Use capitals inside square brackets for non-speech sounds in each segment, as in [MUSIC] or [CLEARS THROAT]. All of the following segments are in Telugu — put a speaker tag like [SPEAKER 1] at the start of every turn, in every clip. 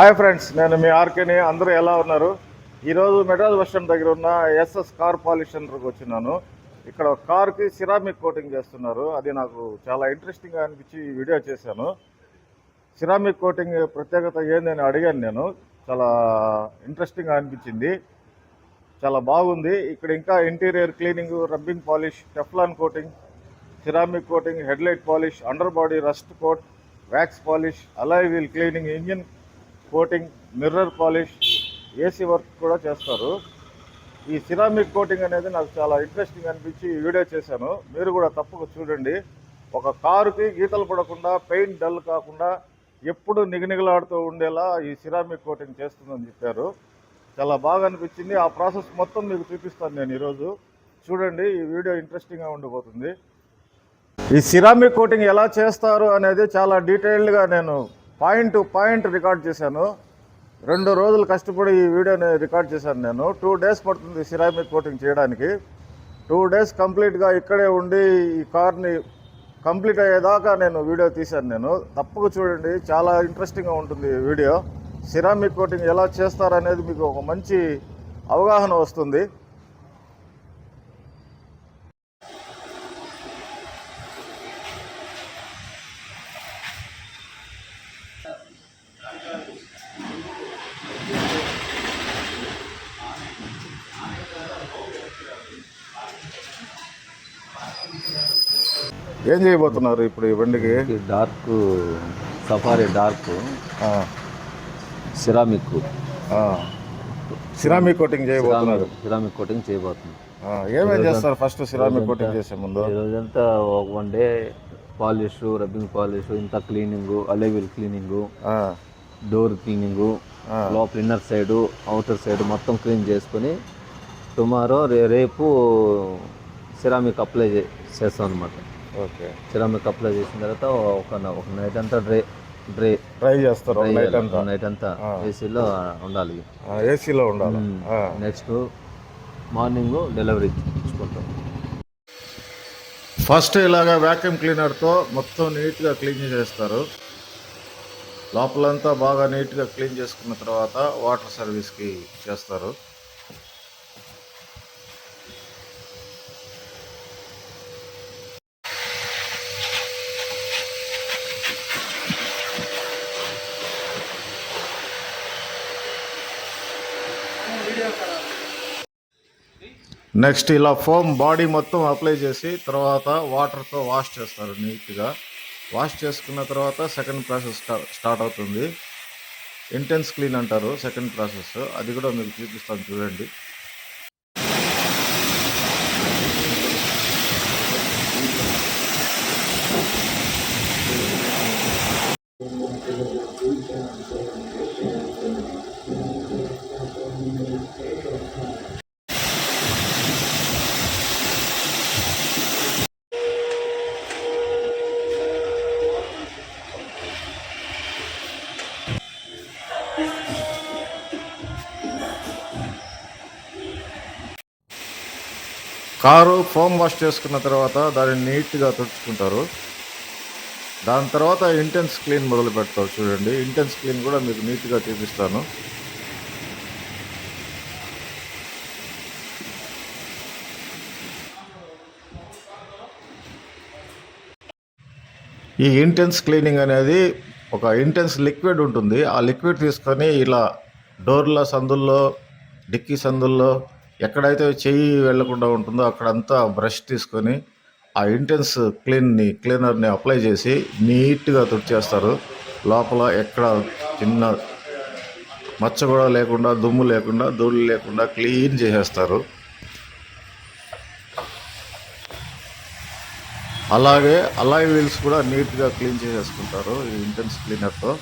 [SPEAKER 1] హాయ్ ఫ్రెండ్స్ నేను మీ ఆర్కేని. అందరూ ఎలా ఉన్నారు? ఈరోజు మెడ్రాస్ బస్ స్టాండ్ దగ్గర ఉన్న ఎస్ఎస్ కార్ పాలిష్ సెంటర్కి వచ్చినాను. ఇక్కడ కార్కి సిరామిక్ కోటింగ్ చేస్తున్నారు. అది నాకు చాలా ఇంట్రెస్టింగ్గా అనిపించి వీడియో చేశాను. సిరామిక్ కోటింగ్ ప్రత్యేకత ఏందని అడిగాను నేను. చాలా ఇంట్రెస్టింగ్గా అనిపించింది. చాలా బాగుంది. ఇక్కడ ఇంకా interior cleaning rubbing polish Teflon coating ceramic coating headlight polish under body rust coat wax polish alloy wheel cleaning engine coating mirror polish AC work కూడా చేస్తారు. ఈ సిరామిక్ కోటింగ్ అనేది నాకు చాలా ఇంట్రెస్టింగ్ అనిపించి ఈ వీడియో చేశాను. మీరు కూడా తప్పక చూడండి. ఒక కారుకి గీతలు పడకుండా పెయింట్ డల్ కాకుండా ఎప్పుడు నిగనిగలాడుతూ ఉండేలా ఈ సిరామిక్ కోటింగ్ చేస్తుందని చెప్పారు. చాలా బాగా అనిపించింది. ఆ ప్రాసెస్ మొత్తం మీకు చూపిస్తాను నేను ఈరోజు. చూడండి ఈ వీడియో ఇంట్రెస్టింగ్గా ఉండిపోతుంది. ఈ సిరామిక్ కోటింగ్ ఎలా చేస్తారు అనేది చాలా డీటెయిల్డ్గా నేను పాయింట్ టు పాయింట్ రికార్డ్ చేశాను. రెండు రోజులు కష్టపడి ఈ వీడియోని రికార్డ్ చేశాను నేను. టూ డేస్ పడుతుంది సిరామిక్ కోటింగ్ చేయడానికి. టూ డేస్ కంప్లీట్గా ఇక్కడే ఉండి ఈ కార్ని కంప్లీట్ అయ్యేదాకా నేను వీడియో తీశాను నేను. తప్పక చూడండి చాలా ఇంట్రెస్టింగ్గా ఉంటుంది ఈ వీడియో. సిరామిక్ కోటింగ్ ఎలా చేస్తారనేది మీకు ఒక మంచి అవగాహన వస్తుంది. ఏం చేయబోతున్నారు ఇప్పుడు ఈ బండికి?
[SPEAKER 2] Dark Safari dark ceramic.
[SPEAKER 1] Ceramic coating చేయబోతున్నారు.
[SPEAKER 2] సిరామిక్ కోటింగ్ చేయబోతుంది
[SPEAKER 1] ఆ, ఏమేం చేస్తారు ఫస్ట్ సిరామిక్ కోటింగ్ చేసే ముందు?
[SPEAKER 2] రోజంతా ఒక one day polish rubbing polish ఇంత cleaning alloy wheel cleaning door cleaning లోపల ఇన్నర్ సైడ్ అవుటర్ సైడ్ మొత్తం క్లీన్ చేసుకొని టుమారో రే రేపు సిరామిక్ అప్లై చేస్తాం అనమాట
[SPEAKER 1] ఓకే.
[SPEAKER 2] సిరామిక్ అప్లై చేసిన తర్వాత ఒక ఒక నైట్ అంతా డ్రే డ్రే.
[SPEAKER 1] ట్రై చేస్తారు నైట్ అంతా.
[SPEAKER 2] నైట్ అంతా ఏసీలో ఉండాలి.
[SPEAKER 1] ఏసీలో ఉండాలి.
[SPEAKER 2] నెక్స్ట్ మార్నింగ్ డెలివరీ ఇచ్చుకుంటాం
[SPEAKER 1] ఫస్ట్ ఇలాగా వ్యాక్యూమ్ క్లీనర్తో మొత్తం నీట్గా క్లీన్ చేసేస్తారు. లోపలంతా బాగా నీట్గా క్లీన్ చేసుకున్న తర్వాత వాటర్ సర్వీస్కి చేస్తారు. నెక్స్ట్ ఇలా ఫోమ్ బాడీ మొత్తం అప్లై చేసి తర్వాత వాటర్తో వాష్ చేస్తారు నీట్గా వాష్ చేసుకున్న తర్వాత సెకండ్ ప్రాసెస్ స్టార్ట్ అవుతుంది. ఇంటెన్స్ క్లీన్ అంటారు సెకండ్ ప్రాసెస్ అది కూడా మీకు చూపిస్తాను చూడండి. కారు ఫోమ్ వాష్ చేసుకున్న తర్వాత దాన్ని నీట్గా తుడుచుకుంటారు. దాని తర్వాత ఇంటెన్స్ క్లీన్ మొదలు పెడతారు చూడండి. ఇంటెన్స్ క్లీన్ కూడా మీకు నీట్గా చూపిస్తాను. ఈ ఇంటెన్స్ క్లీనింగ్ అనేది ఒక ఇంటెన్స్ లిక్విడ్ ఉంటుంది. ఆ లిక్విడ్ తీసుకొని ఇలా డోర్ల సందుల్లో డిక్కీ సందుల్లో ఎక్కడైతే చెయ్యి వెళ్ళకుండా ఉంటుందో అక్కడంతా బ్రష్ తీసుకొని ఆ ఇంటెన్స్ క్లీన్ని క్లీనర్ని అప్లై చేసి నీట్గా తుడిచేస్తారు. లోపల ఎక్కడ చిన్న మచ్చ కూడా లేకుండా దుమ్ము లేకుండా ధూళి లేకుండా క్లీన్ చేసేస్తారు. అలాగే అలాయ్ వీల్స్ కూడా నీట్గా క్లీన్ చేసేసుకుంటారు ఈ ఇంటెన్స్ క్లీనర్తో.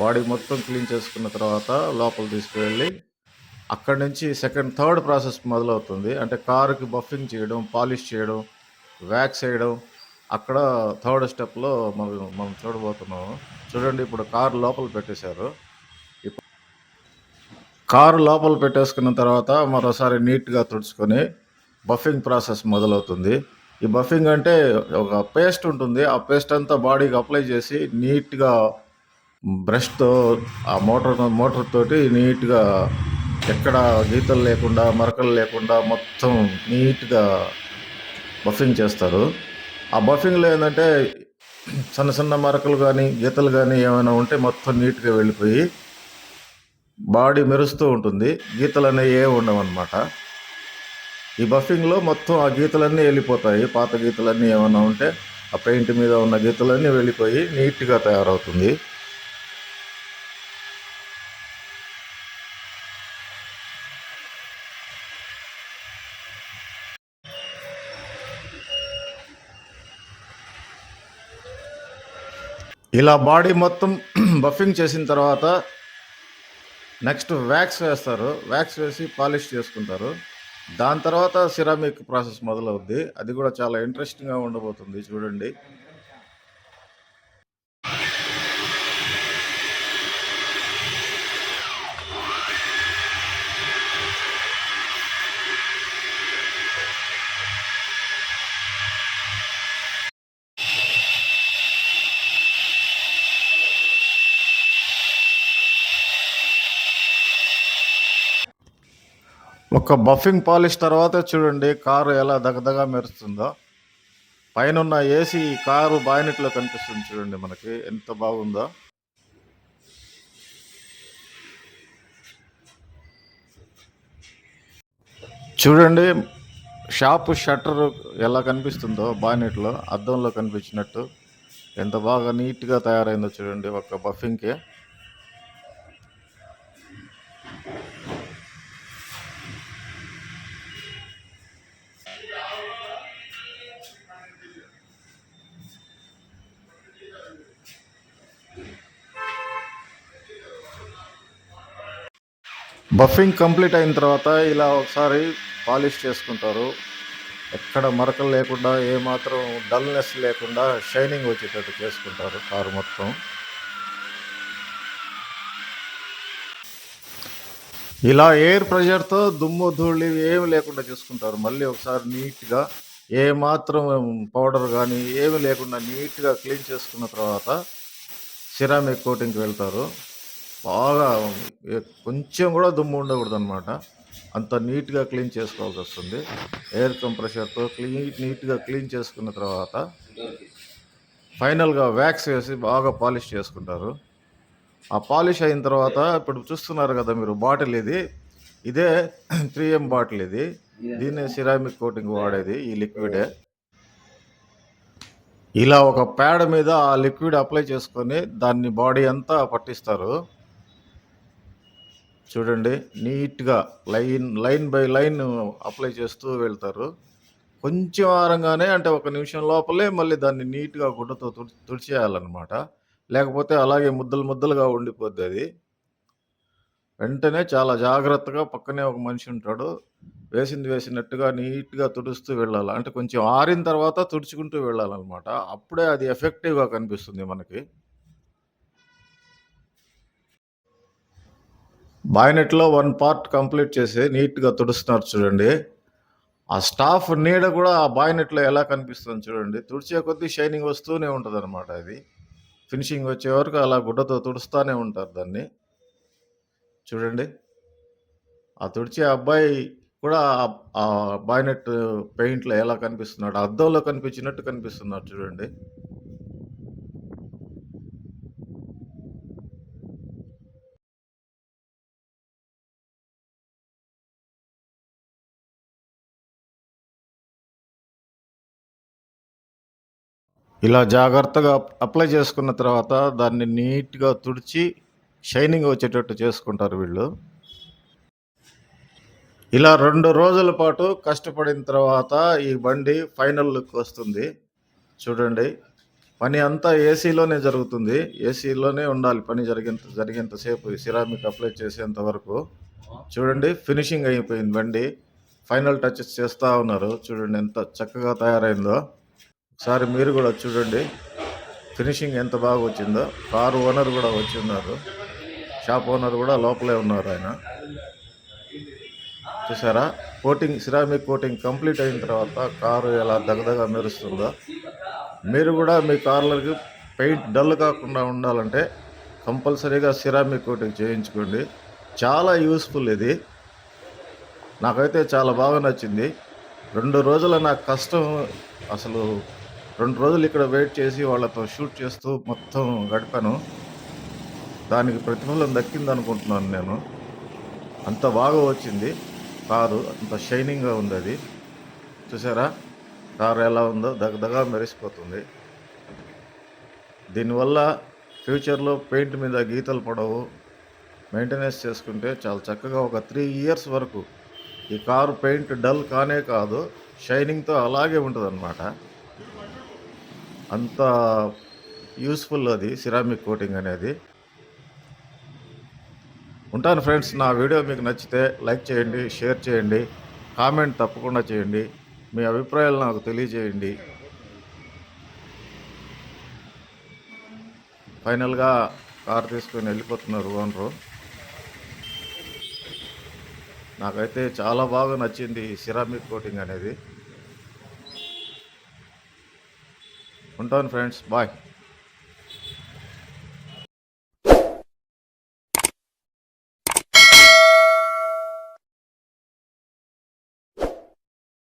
[SPEAKER 1] బాడీ మొత్తం క్లీన్ చేసుకున్న తర్వాత లోపల తీసుకువెళ్ళి అక్కడి నుంచి సెకండ్ థర్డ్ ప్రాసెస్ మొదలవుతుంది. అంటే కారుకి బఫింగ్ చేయడం పాలిష్ చేయడం వ్యాక్స్ వేయడం. అక్కడ థర్డ్ స్టెప్లో మనం మనం చూడబోతున్నాము. చూడండి ఇప్పుడు కారు లోపల పెట్టేశారు. ఇప్పుడు కారు లోపల పెట్టేసుకున్న తర్వాత మరోసారి నీట్గా తుడుచుకొని బఫింగ్ ప్రాసెస్ మొదలవుతుంది. ఈ బఫింగ్ అంటే ఒక పేస్ట్ ఉంటుంది. ఆ పేస్ట్ అంతా బాడీకి అప్లై చేసి నీట్గా బ్రష్తో ఆ మోటార్ మోటార్ తోటి నీట్గా ఎక్కడ గీతలు లేకుండా మరకలు లేకుండా మొత్తం నీట్గా బఫింగ్ చేస్తారు. ఆ బఫింగ్లో ఏంటంటే సన్న సన్న మరకలు కానీ గీతలు కానీ ఏమైనా ఉంటే మొత్తం నీట్గా వెళ్ళిపోయి బాడీ మెరుస్తూ ఉంటుంది. గీతలు అనేవి ఏ ఉండవన్నమాట. ఈ బఫింగ్లో మొత్తం ఆ గీతలన్నీ వెళ్ళిపోతాయి. పాత గీతలన్నీ ఏమైనా ఉంటే ఆ పెయింట్ మీద ఉన్న గీతలన్నీ వెళ్ళిపోయి నీట్గా తయారవుతుంది. ఇలా బాడీ మొత్తం [CLEARS THROAT] బఫింగ్ చేసిన తర్వాత నెక్స్ట్ వ్యాక్స్ వేస్తారు. వ్యాక్స్ వేసి పాలిష్ చేసుకుంటారు. దాని తర్వాత సిరామిక్ ప్రాసెస్ మొదలవుద్ది. అది కూడా చాలా ఇంట్రెస్టింగ్గా ఉండబోతుంది. చూడండి. ఒక బఫింగ్ పాలిష్ తర్వాత చూడండి కారు ఎలా దగదగా మెరుస్తుందో. పైన ఉన్న ఏసీ కారు బాయినెట్లో కనిపిస్తుంది చూడండి మనకి ఎంత బాగుందో. చూడండి షాప్ షట్టర్ ఎలా కనిపిస్తుందో బాయినెట్లో అద్దంలో కనిపించినట్టు. ఎంత బాగా నీట్గా తయారైందో చూడండి ఒక బఫింగ్కి. బఫింగ్ కంప్లీట్ అయిన తర్వాత ఇలా ఒకసారి పాలిష్ చేసుకుంటారు. ఎక్కడ మరకలు లేకుండా ఏమాత్రం డల్నెస్ లేకుండా షైనింగ్ వచ్చేటట్టు చేసుకుంటారు కారు మొత్తం. ఇలా ఎయిర్ ప్రెషర్తో దుమ్ము ధూళి ఏమి లేకుండా చూసుకుంటారు. మళ్ళీ ఒకసారి నీట్గా ఏ మాత్రం పౌడర్ కానీ ఏమి లేకుండా నీట్గా క్లీన్ చేసుకున్న తర్వాత సిరామిక్ కోటింగ్కి వెళ్తారు. బాగా కొంచెం కూడా దుమ్ము ఉండకూడదు అనమాట అంత నీట్గా క్లీన్ చేసుకోవాల్సి వస్తుంది. ఎయిర్ కంప్రెషర్తో క్లీన్ నీట్గా క్లీన్ చేసుకున్న తర్వాత ఫైనల్గా వ్యాక్స్ వేసి బాగా పాలిష్ చేసుకుంటారు. ఆ పాలిష్ అయిన తర్వాత ఇప్పుడు చూస్తున్నారు కదా మీరు బాటిల్ ఇది. ఇదే త్రీ ఎం బాటిల్ ఇది. దీన్నే సిరామిక్ కోటింగ్ వాడేది ఈ లిక్విడే. ఇలా ఒక ప్యాడ్ మీద ఆ లిక్విడ్ అప్లై చేసుకొని దాన్ని బాడీ అంతా పట్టిస్తారు. చూడండి నీట్గా line line by line apply చేస్తూ వెళ్తారు. కొంచెం ఆరంగానే అంటే ఒక నిమిషం లోపలే మళ్ళీ దాన్ని నీట్గా గుడ్డతో తుడి తుడిచేయాలన్నమాట. లేకపోతే అలాగే ముద్దలు ముద్దలుగా ఉండిపోద్ది అది. వెంటనే చాలా జాగ్రత్తగా పక్కనే ఒక మనిషి ఉంటాడు. వేసింది వేసినట్టుగా నీట్గా తుడుస్తూ వెళ్ళాలి. అంటే కొంచెం ఆరిన తర్వాత తుడుచుకుంటూ వెళ్ళాలన్నమాట. అప్పుడే అది ఎఫెక్టివ్గా కనిపిస్తుంది మనకి. బాయినెట్లో వన్ పార్ట్ కంప్లీట్ చేసి నీట్గా తుడుస్తున్నారు చూడండి. ఆ స్టాఫ్ నీడ కూడా ఆ బాయినెట్లో ఎలా కనిపిస్తుంది చూడండి. తుడిచే కొద్దీ షైనింగ్ వస్తూనే ఉంటుంది అనమాట అది. ఫినిషింగ్ వచ్చే వరకు అలా గుడ్డతో తుడుస్తూనే ఉంటారు దాన్ని. చూడండి. ఆ తుడిచే అబ్బాయి కూడా ఆ- బాయినెట్ పెయింట్లో ఎలా కనిపిస్తున్నాడు అద్దంలో కనిపించినట్టు కనిపిస్తున్నాడు చూడండి. ఇలా జాగ్రత్తగా అప్లై చేసుకున్న తర్వాత దాన్ని నీట్గా తుడిచి షైనింగ్ వచ్చేటట్టు చేసుకుంటారు వీళ్ళు. ఇలా రెండు రోజుల పాటు కష్టపడిన తర్వాత ఈ బండి ఫైనల్ లుక్ వస్తుంది. చూడండి. పని అంతా ఏసీలోనే జరుగుతుంది. ఏసీలోనే ఉండాలి. పని జరిగేంత జరిగేంతసేపు సిరామిక్ అప్లై చేసేంత వరకు. చూడండి. ఫినిషింగ్ అయిపోయింది బండి. ఫైనల్ టచెస్ చేస్తూ ఉన్నారు. చూడండి ఎంత చక్కగా తయారైందో. ఒకసారి మీరు కూడా చూడండి. ఫినిషింగ్ ఎంత బాగా వచ్చిందో. కారు ఓనర్ కూడా వచ్చి ఉన్నారు. షాప్ ఓనర్ కూడా లోపలే ఉన్నారు ఆయన. చూసారా? కోటింగ్ సిరామిక్ కోటింగ్ కంప్లీట్ అయిన తర్వాత కారు ఎలా దగదగా మెరుస్తుందో. మీరు కూడా మీ కార్లకి పెయింట్ డల్ కాకుండా ఉండాలంటే కంపల్సరీగా సిరామిక్ కోటింగ్ చేయించుకోండి. చాలా యూస్ఫుల్ ఇది. నాకైతే చాలా బాగా నచ్చింది. రెండు రోజుల నా కష్టం అసలు రెండు రోజులు ఇక్కడ వెయిట్ చేసి వాళ్ళతో షూట్ చేస్తూ మొత్తం గడిపాను. దానికి ప్రతిఫలం దక్కింది అనుకుంటున్నాను నేను. అంత బాగా వచ్చింది. కారు అంత షైనింగ్గా ఉంది అది. చూసారా? కారు ఎలా ఉందో దగదగా మెరిసిపోతుంది. దీనివల్ల ఫ్యూచర్లో పెయింట్ మీద గీతలు పడవు. మెయింటెనెన్స్ చేసుకుంటే చాలా చక్కగా ఒక త్రీ ఇయర్స్ వరకు ఈ కారు పెయింట్ డల్ కానే కాదు షైనింగ్తో అలాగే ఉంటుంది అంత యూస్ఫుల్ అది సిరామిక్ కోటింగ్ అనేది. ఉంటాను ఫ్రెండ్స్ నా వీడియో మీకు నచ్చితే లైక్ చేయండి షేర్ చేయండి కామెంట్ తప్పకుండా చేయండి మీ అభిప్రాయాలు నాకు తెలియజేయండి. ఫైనల్గా కార్ తీసుకొని వెళ్ళిపోతున్నారు ఓనరు నాకైతే చాలా బాగా నచ్చింది ఈ సిరామిక్ కోటింగ్ అనేది. ఉంటాను ఫ్రెండ్స్ బాయ్